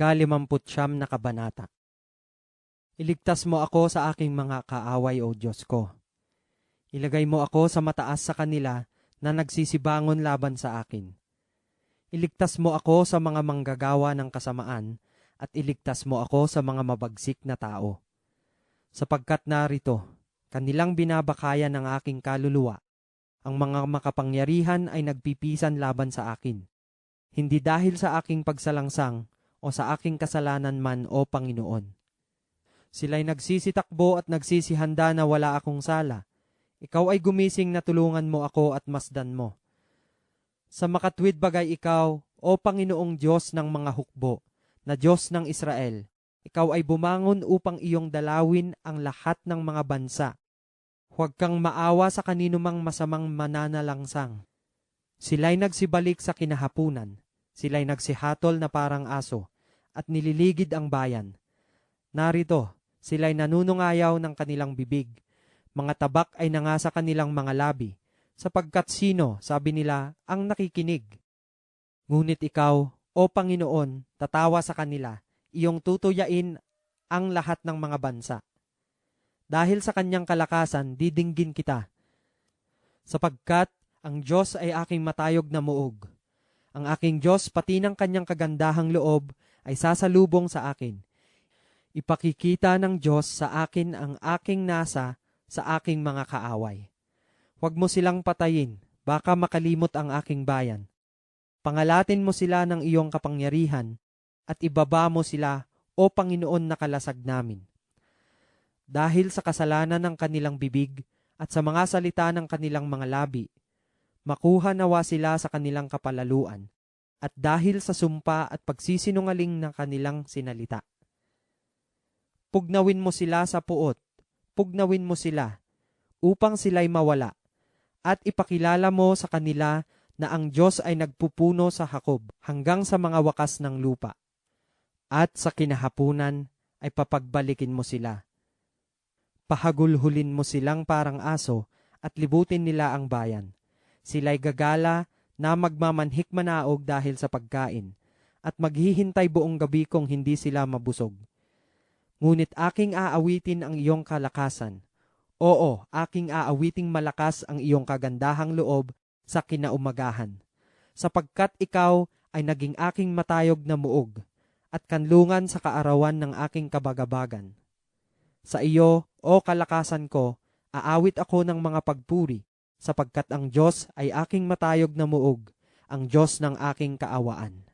Ikalimamputsyam na kabanata. Iligtas mo ako sa aking mga kaaway o Diyos ko. Ilagay mo ako sa mataas sa kanila na nagsisibangon laban sa akin. Iligtas mo ako sa mga manggagawa ng kasamaan at iligtas mo ako sa mga mabagsik na tao. Sapagkat narito, kanilang binabakayan ng aking kaluluwa. Ang mga makapangyarihan ay nagpipisan laban sa akin. Hindi dahil sa aking pagsalangsang o sa aking kasalanan man o Panginoon. Sila'y nagsisitakbo at nagsisihanda na wala akong sala. Ikaw ay gumising na tulungan mo ako at masdan mo. Sa makatwid bagay ikaw, o Panginoong Diyos ng mga hukbo, na Diyos ng Israel, ikaw ay bumangon upang iyong dalawin ang lahat ng mga bansa. Huwag kang maawa sa kanino mang masamang mananalangsang. Sila'y nagsibalik sa kinahapunan. Sila'y nagsihatol na parang aso at nililigid ang bayan. Narito, sila'y nanunungayaw ng kanilang bibig. Mga tabak ay nanga sa kanilang mga labi, sapagkat sino, sabi nila, ang nakikinig. Ngunit ikaw, o Panginoon, tatawa sa kanila, iyong tutuyain ang lahat ng mga bansa. Dahil sa kanyang kalakasan, didinggin kita. Sapagkat ang Diyos ay aking matayog na muog. Ang aking Diyos pati ng kanyang kagandahang loob ay sasalubong sa akin. Ipakikita ng Diyos sa akin ang aking nasa sa aking mga kaaway. Huwag mo silang patayin, baka makalimot ang aking bayan. Pangalatin mo sila ng iyong kapangyarihan at ibaba mo sila, O Panginoon na kalasag namin. Dahil sa kasalanan ng kanilang bibig at sa mga salita ng kanilang mga labi, makuha nawa sila sa kanilang kapalaluan, at dahil sa sumpa at pagsisinungaling ng kanilang sinalita. Pugnawin mo sila sa puot, pugnawin mo sila, upang sila'y mawala, at ipakilala mo sa kanila na ang Diyos ay nagpupuno sa Hakob hanggang sa mga wakas ng lupa. At sa kinahapunan ay papagbalikin mo sila. Pahagulhulin mo silang parang aso at libutin nila ang bayan. Sila'y gagala na magmamanhik manaog dahil sa pagkain at maghihintay buong gabi kung hindi sila mabusog. Ngunit aking aawitin ang iyong kalakasan. Oo, aking aawiting malakas ang iyong kagandahang loob sa kinaumagahan. Sapagkat ikaw ay naging aking matayog na muog at kanlungan sa kaarawan ng aking kabagabagan. Sa iyo, o kalakasan ko, aawit ako ng mga pagpuri, sapagkat ang Diyos ay aking matayog na muog, ang Diyos ng aking kaawaan.